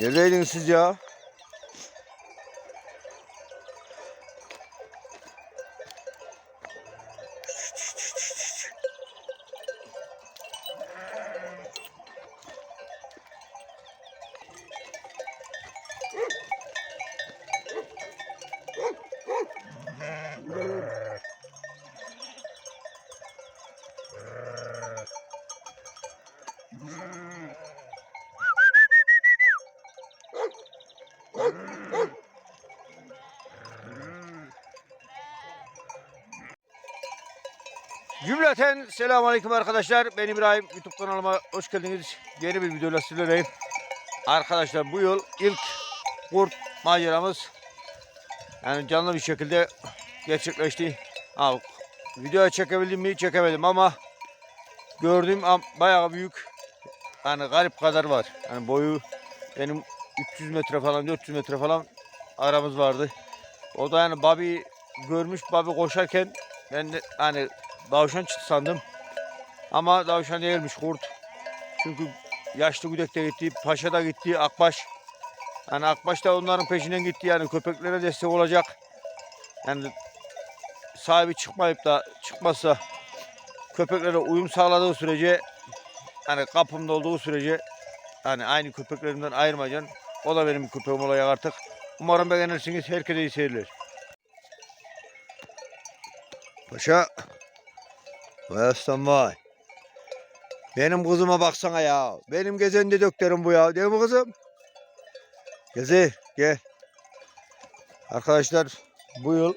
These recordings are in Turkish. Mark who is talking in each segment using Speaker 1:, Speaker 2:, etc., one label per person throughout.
Speaker 1: 也在一定时间。Cümleten selamünaleyküm arkadaşlar. Ben İbrahim. YouTube kanalıma hoş geldiniz. Yeni bir videoyla sizlerleyim. Arkadaşlar bu yıl ilk kurt maceramız yani canlı bir şekilde gerçekleşti. Ha, videoya çekebildim mi? Çekemedim ama gördüğüm bayağı büyük. Yani garip kadar var. Yani boyu benim 300 metre falan 400 metre falan aramız vardı. O da yani Babi görmüş Babi koşarken ben de hani Davşan çıktı sandım. Ama davşan değilmiş kurt. Çünkü yaşlı güdek de gitti, paşa da gitti, akbaş. Yani akbaş da onların peşinden gitti yani köpeklere destek olacak. Yani sahibi çıkmayıp da çıkmazsa köpeklere uyum sağladığı sürece hani kapımda olduğu sürece hani aynı köpeklerimden ayırmayacaksın. O da benim köpeğim olacak artık. Umarım beğenirsiniz. Herkese iyi seyirler. Paşa aslan vay. Benim kızıma baksana ya. Benim gezen dedeklerim bu ya. Değil mi kızım? Gezi gel. Arkadaşlar bu yıl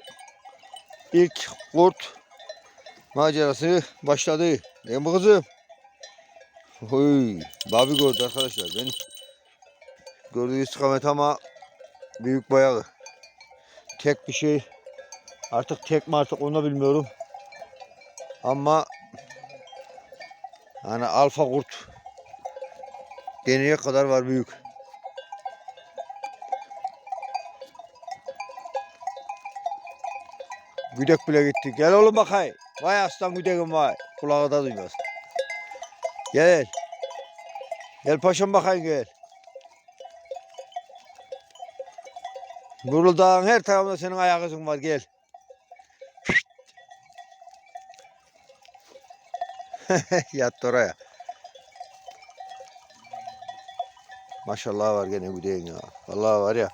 Speaker 1: ilk kurt macerası başladı. Değil mi kızım? Huy, Babi gördü arkadaşlar. Ben gördüğü istikamet ama büyük bayağı. Tek bir şey. Artık tek mi artık onu bilmiyorum. Ama hani alfa kurt deneye kadar var büyük. Güdek bile gitti. Gel oğlum bakay. Vay aslan güdekim vay. Kulağı da duymaz. Gel. Gel paşam bakayım gel. Buruldağın her tarafında senin ayak izin var gel. Yattı oraya. Maşallah var gene güdeyin ya. Vallahi var ya.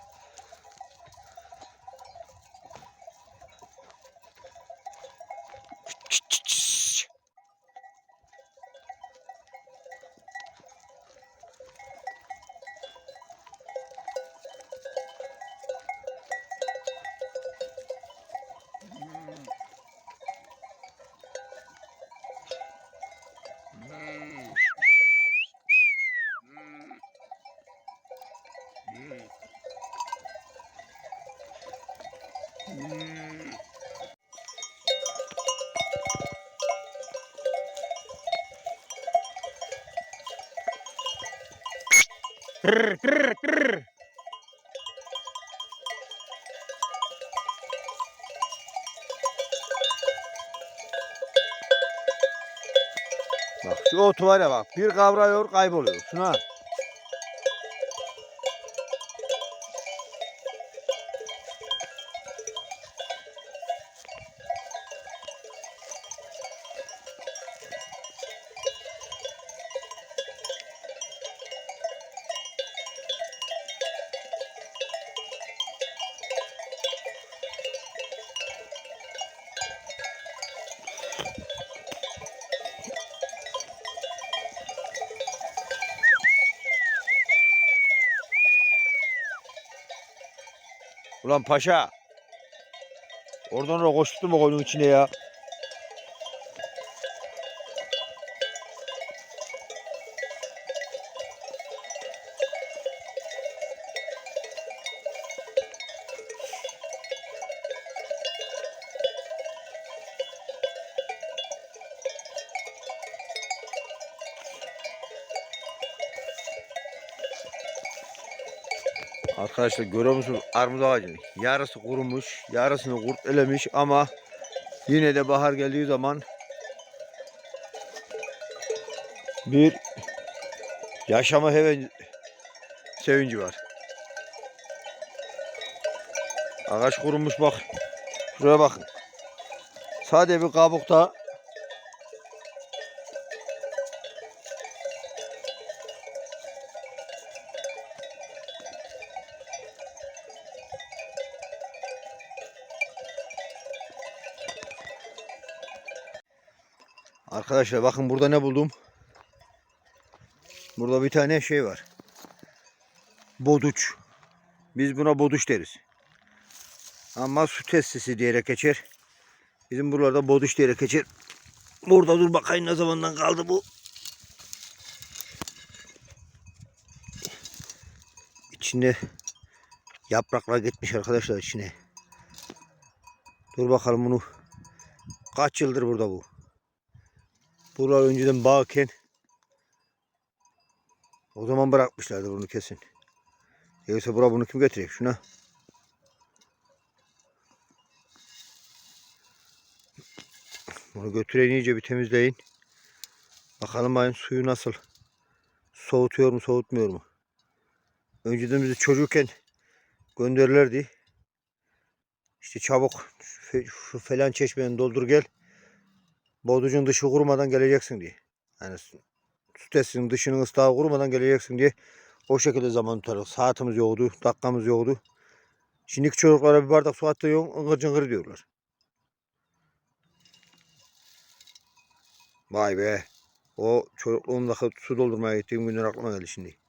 Speaker 1: Kırr, kırr, kırr. Bak şu otu var ya bak bir kavruyor kayboluyor. Şuna. Ulan paşa. Oradan da koşturma koyunun içine ya. Arkadaşlar görüyor musunuz armut ağacını? Yarısı kurumuş, yarısını kurt elemiş ama yine de bahar geldiği zaman bir yaşama heven sevinci var. Ağaç kurumuş bak. Şuraya bakın. Sade bir kabukta Arkadaşlar bakın burada ne buldum. Burada bir tane şey var. Boduç. Biz buna boduç deriz. Ama su testisi diyerek geçer. Bizim buralarda boduç diyerek geçer. Burada dur bakayım ne zamandan kaldı bu. İçinde yapraklar gitmiş arkadaşlar içine. Dur bakalım bunu. Kaç yıldır burada bu. Buralar önceden bağken o zaman bırakmışlardı bunu kesin. Yoksa bura bunu kim getirecek şuna? Bunu götürün iyice bir temizleyin. Bakalım bayım suyu nasıl? Soğutuyor mu soğutmuyor mu? Önceden bizi çocukken gönderirlerdi. İşte çabuk şu- falan çeşmeyi doldur gel. Boducun dışı kurumadan geleceksin diye. Yani testinin dışının ıslahı kurumadan geleceksin diye o şekilde zaman tutarız. Saatimiz yoktu, dakikamız yoktu. Şimdiki çocuklara bir bardak su attı yok, ıngır cıngır diyorlar. Vay be. O çocukluğumdaki su doldurmaya gittiğim günler aklıma geldi şimdi.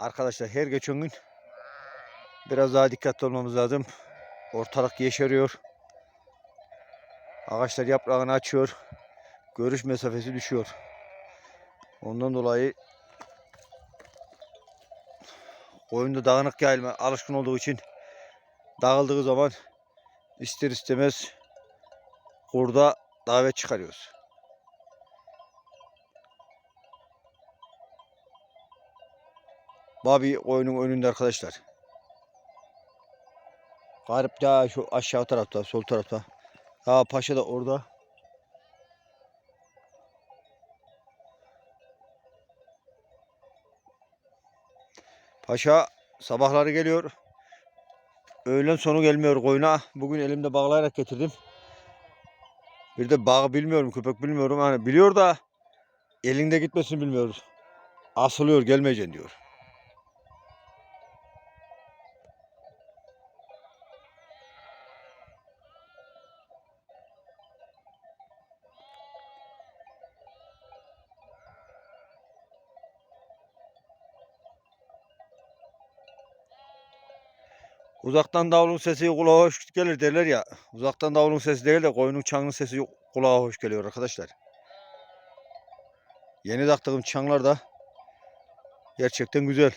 Speaker 1: Arkadaşlar her geçen gün biraz daha dikkatli olmamız lazım. Ortalık yeşeriyor. Ağaçlar yaprağını açıyor. Görüş mesafesi düşüyor. Ondan dolayı koyunda dağınık yayılma alışkın olduğu için dağıldığı zaman ister istemez kurda davet çıkarıyoruz. Babi oyunun önünde arkadaşlar. Garip daha şu aşağı tarafta, sol tarafta. Ha paşa da orada. Paşa sabahları geliyor. Öğlen sonu gelmiyor koyuna. Bugün elimde bağlayarak getirdim. Bir de bağı bilmiyorum, köpek bilmiyorum. Hani biliyor da elinde gitmesini bilmiyoruz. Asılıyor, gelmeyeceksin diyor. Uzaktan davulun sesi kulağa hoş gelir derler ya. Uzaktan davulun sesi değil de koyunun çanının sesi kulağa hoş geliyor arkadaşlar. Yeni taktığım çanlar da gerçekten güzel.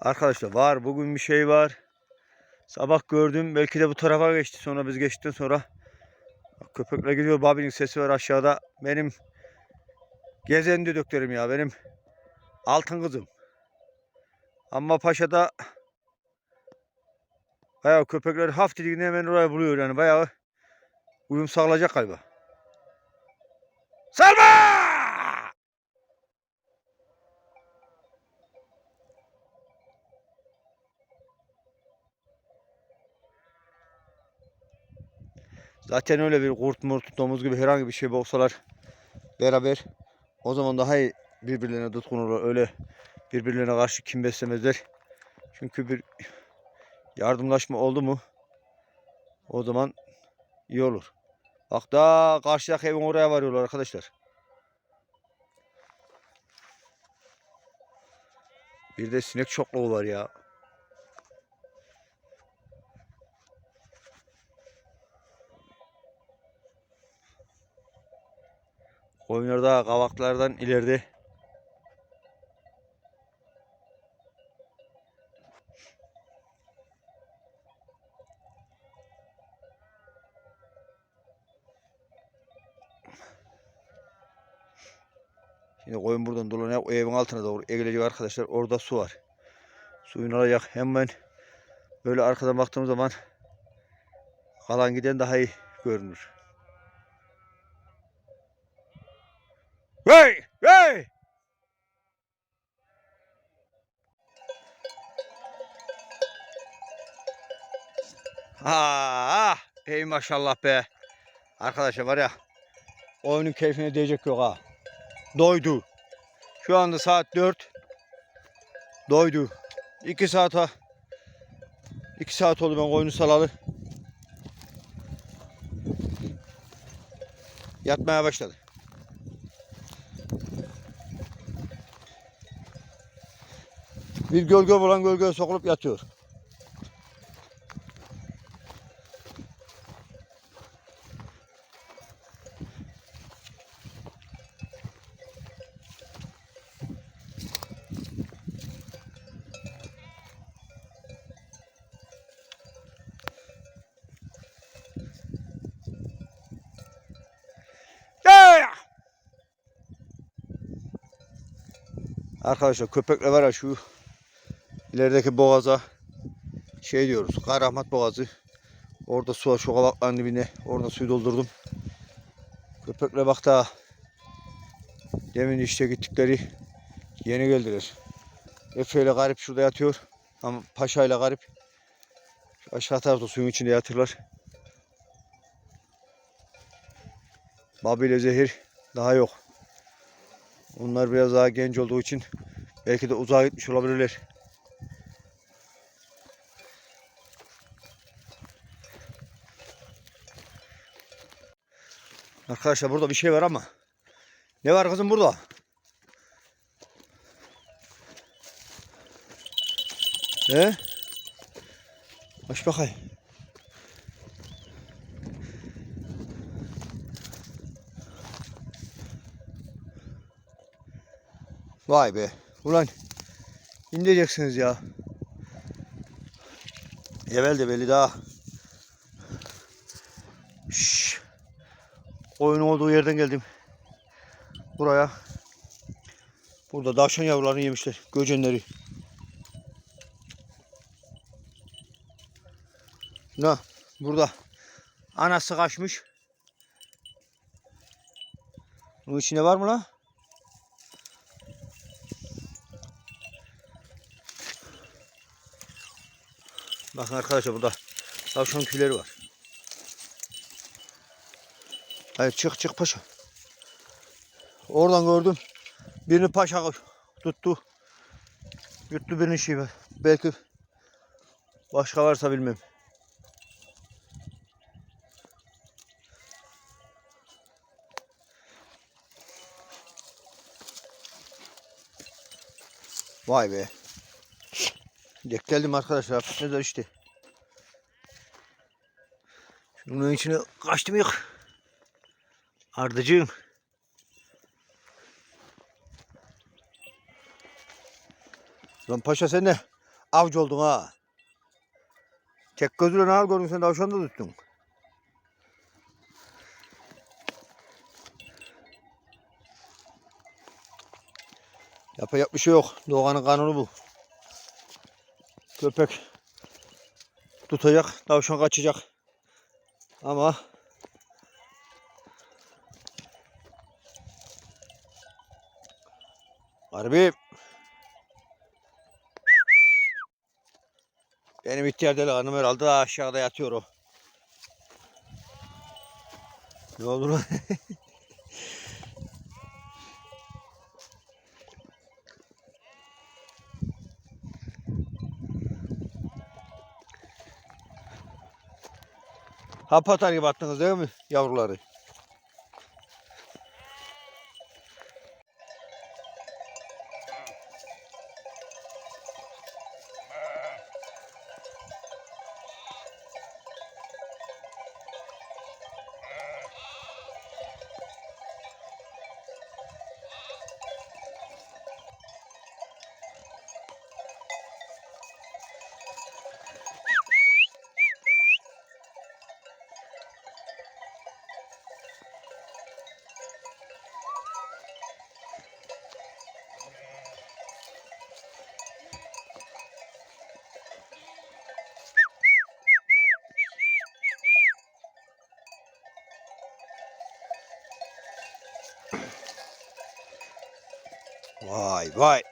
Speaker 1: Arkadaşlar var bugün bir şey var. Sabah gördüm belki de bu tarafa geçti sonra biz geçtikten sonra Bak köpekler gidiyor. Babi'nin sesi var aşağıda. Benim gezen düdüklerim ya. Benim altın kızım. Ama paşada bayağı köpekler hafifliğine hemen oraya buluyor yani. Bayağı uyum sağlayacak galiba. Salma! Zaten öyle bir kurt murt domuz gibi herhangi bir şey olsalar beraber o zaman daha iyi birbirlerine tutkunurlar. Öyle birbirlerine karşı kim beslemezler. Çünkü bir yardımlaşma oldu mu o zaman iyi olur. Bak daha karşıdaki evin oraya varıyorlar arkadaşlar. Bir de sinek çokluğu var ya. Koyunlar da kavaklardan ileride. Şimdi koyun buradan dolanıyor. O evin altına doğru eğilecek arkadaşlar. Orada su var. Suyunu alacak. Hemen böyle arkadan baktığım zaman kalan giden daha iyi görünür. Hey! Hey! Ah, ey maşallah be. Arkadaşlar var ya oyunun keyfine diyecek yok ha. Doydu. Şu anda saat 4. Doydu. 2 saat ha. 2 saat oldu ben koyunu salalı. Yatmaya başladı. Bir gölge bulan gölgeye sokulup yatıyor. Arkadaşlar köpekler var ya şu ilerideki boğaza şey diyoruz. Kayrahmat boğazı. Orada su şu kavakların dibine. Orada suyu doldurdum. Köpekle bak da demin işte gittikleri yeni geldiler. Efe ile garip şurada yatıyor. Ama Paşa ile garip şu aşağı tarafta suyun içinde yatırlar. Babi ile Zehir daha yok. Onlar biraz daha genç olduğu için belki de uzağa gitmiş olabilirler. Arkadaşlar burada bir şey var ama. Ne var kızım burada? He? Aç bakayım. Vay be. Ulan indireceksiniz ya. Evvel de belli daha. Oyun olduğu yerden geldim. Buraya. Burada tavşan yavrularını yemişler. Göcenleri. Ne? Burada. Anası kaçmış. Bunun içinde var mı la? Bakın arkadaşlar burada tavşan tüyleri var. Hayır çık çık paşa. Oradan gördüm. Birini paşa tuttu. Yuttu birini şey. Belki başka varsa bilmem. Vay be. Dek geldim arkadaşlar. Ne güzel işte. Şunun içine kaçtım yok. Ardıcığım. Lan paşa sen de avcı oldun ha. Tek gözüyle ne gördün sen tavşan da tuttun. Yapacak bir şey yok. Doğanın kanunu bu. Köpek tutacak, tavşan kaçacak. Ama Garibim. Benim ihtiyar deli hanım herhalde aşağıda yatıyor o. Ne oldu lan? Atar gibi attınız değil mi yavruları? Vay vay.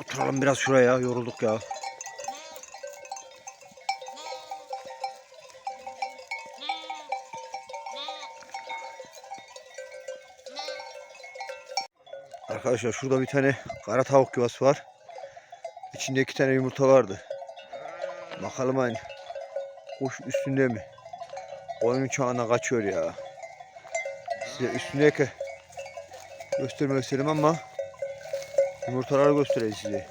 Speaker 1: Oturalım biraz şuraya yorulduk ya. Arkadaşlar şurada bir tane kara tavuk yuvası var. İçinde iki tane yumurta vardı. Bakalım aynı. Kuş üstünde mi? Oyun çağına kaçıyor ya. Size üstündeki göstermek istedim ama yumurtaları göstereyim size.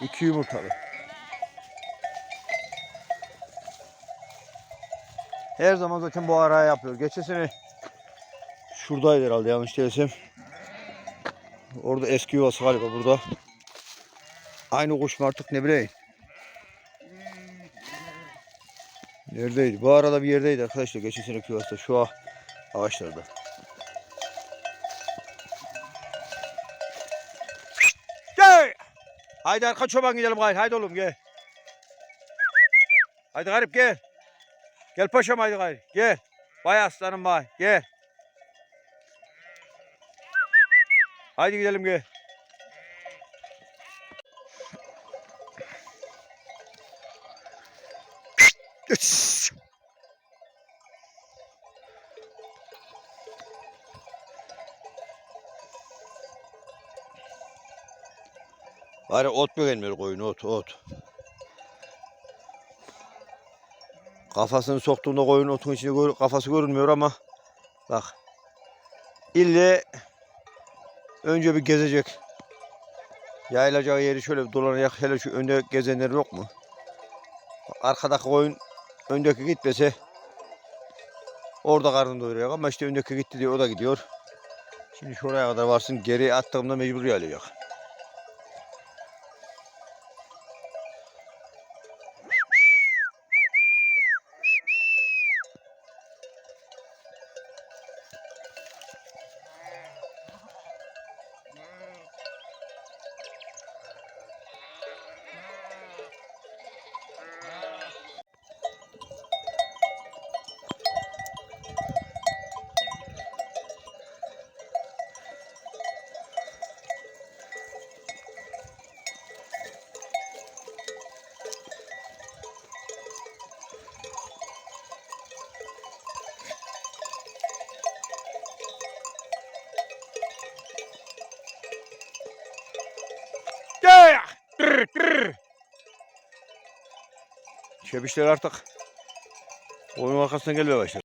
Speaker 1: İki yumurtalı. Her zaman zaten bu araya yapıyor. Geçen sene şuradaydı herhalde yanlış değilsem. Orada eski yuvası galiba burada. Aynı kuş mu artık ne bileyim. Neredeydi? Bu arada bir yerdeydi arkadaşlar. Geçen seneki yuvası da şu a- ağaçlarda. Gel! Haydi arka çoban gidelim gayet. Haydi oğlum gel. Haydi garip gel. Gel paşam haydi gayet. Gel. Vay aslanım vay. Gel. Haydi gidelim gel. Bari ot mu gelmiyor koyun ot ot. Kafasını soktuğunda koyun otun içine gör- kafası görünmüyor ama bak. İlle önce bir gezecek. Yayılacağı yeri şöyle bir dolanacak. Hele şu önde gezenler yok mu? Arkadaki koyun öndeki gitmese orada karnını doyuruyor ama işte öndeki gitti diye o da gidiyor. Şimdi şuraya kadar varsın geri attığımda mecbur yayılacak. Şebişler artık oyun arkasına gelmeye başladı.